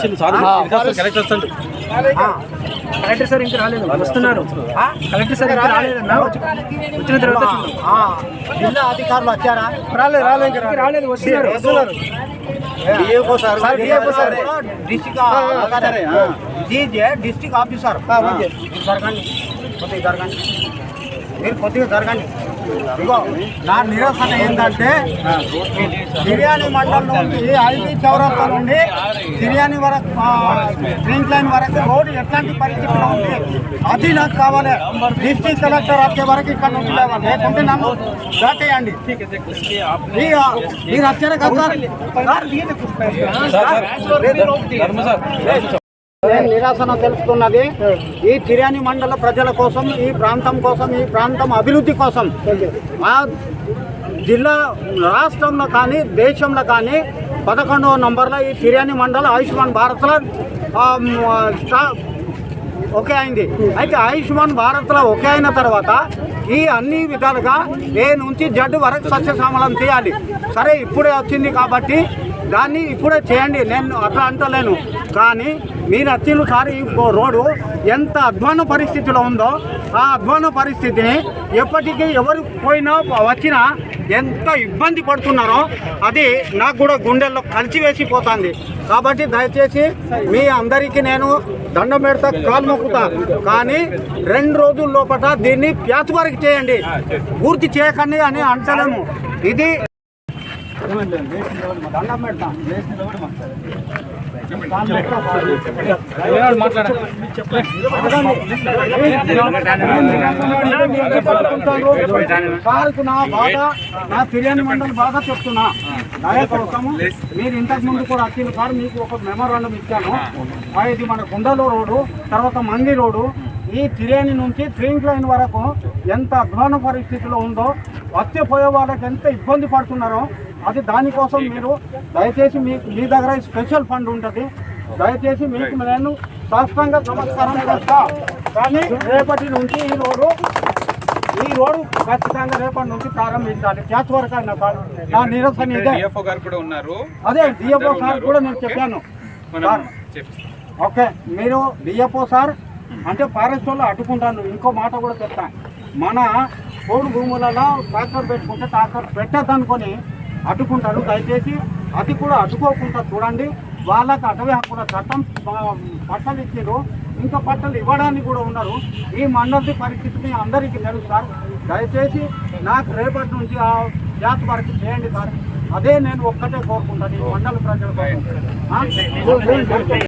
Collector sir collector sir ఇంకా రాలేదు. వస్తున్నారు. కలెక్టర్ సార్ ఇంకా రాలేదు. వచ్చిన తర్వాత. జిల్లా అధికారులు వచ్చారా? రాలేదు రాలేదు ఇంకా రాలేదు. వస్తున్నారు. వస్తున్నారు. District officer. ఓకే. జరగండి కొద్దిగా జరగండి మీరు కొద్దిగా జరగండి నా నిరసన ఏంటంటే బిర్యానీ మండలం నుండి ఐబీ చౌరస్తా నుండి బిర్యానీ వరకు డ్రింక్ లైన్ వరకు రోడ్డు ఎట్లాంటి పరిస్థితిలో ఉంది అది నాకు కావాలి డిస్ట్రిక్ట్ కలెక్టర్ వచ్చే వరకు ఇక్కడ నుంచి లేవాలి లేకుంటే నన్ను దాటేయండి మీరు వచ్చారు కదా నిరాశన తెలుసుకున్నది. ఈ తిర్యాని మండల ప్రజల కోసం ఈ ప్రాంతం కోసం ఈ ప్రాంతం అభివృద్ధి కోసం మా జిల్లా రాష్ట్రంలో కానీ దేశంలో కానీ పదకొండవ నంబర్లో ఈ తిర్యాని మండలం ఆయుష్మాన్ భారత్లో ఓకే అయింది. అయితే ఆయుష్మాన్ భారత్లో ఓకే అయిన తర్వాత ఈ అన్ని విధాలుగా ఏ నుంచి జడ్డు వరకు సస్యశ్యామలం చేయాలి. సరే ఇప్పుడే వచ్చింది కాబట్టి దాన్ని ఇప్పుడే చేయండి. నేను అట్లా అంటలేను. కానీ మీరు వచ్చిన సార్ రోడ్డు ఎంత అధ్వాన పరిస్థితిలో ఉందో ఆ అధ్వాన పరిస్థితిని ఎప్పటికీ ఎవరు పోయినా వచ్చినా ఎంత ఇబ్బంది పడుతున్నారో అది నాకు కూడా గుండెల్లో కలిసివేసిపోతుంది కాబట్టి దయచేసి మీ అందరికీ నేను దండం పెడతా కాలు మొక్కుతా. కానీ రెండు రోజుల లోపల దీన్ని ప్యాచ్ వరకు చేయండి. పూర్తి చేయకండి అని అంటలేము. ఇది దండం నా బాధ నా ఫిర్యాదు మండలి బాగా చెప్తున్నా దయ మీరు ఇంతకు ముందు కూడా అఖిల్ సార్ మీకు ఒక మెమోరాండం ఇచ్చాను ఇది మన గుండలో రోడ్డు తర్వాత మంది రోడ్డు ఈ తిరేని నుంచి ట్రైన్ లైన్ వరకు ఎంత అధ్వాన పరిస్థితిలో ఉందో వచ్చే పోయే వాళ్ళకి ఎంత ఇబ్బంది పడుతున్నారో అది దానికోసం మీరు దయచేసి మీ మీ దగ్గర స్పెషల్ ఫండ్ ఉంటుంది. దయచేసి మీకు నేను స్పష్టంగా నమస్కారం చేస్తా. కానీ రేపటి నుంచి ఈ రోడ్డు ఈ రోడ్డు ఖచ్చితంగా రేపటి నుంచి ప్రారంభించాలి. క్యాచ్ వరకు అయినా కాదు. నా నిరసన ఇదే. అదే డిఎఫ్ఓ సార్ కూడా నేను చెప్పాను. సార్. ఓకే మీరు డిఎఫ్ఓ సార్ అంటే ఫారెస్ట్ వాళ్ళు అడ్డుకుంటాను. ఇంకో మాట కూడా చెప్తాను మన పోడు భూములలో ట్రాక్టర్ పెట్టుకుంటే ట్రాక్టర్ పెట్టద్దనుకొని అడ్డుకుంటారు. దయచేసి అది కూడా అడ్డుకోకుండా చూడండి. వాళ్ళకి అటవీ హక్కుల చట్టం బట్టలు పట్టలు ఇచ్చారు. ఇంకా పట్టలు ఇవ్వడానికి కూడా ఉన్నారు. ఈ మండలి పరిస్థితిని అందరికీ తెలుసు సార్. దయచేసి నాకు రేపటి నుంచి ఆ జాతి వరకు చేయండి సార్. అదే నేను ఒక్కటే కోరుకుంటాను ఈ మండల ప్రజలు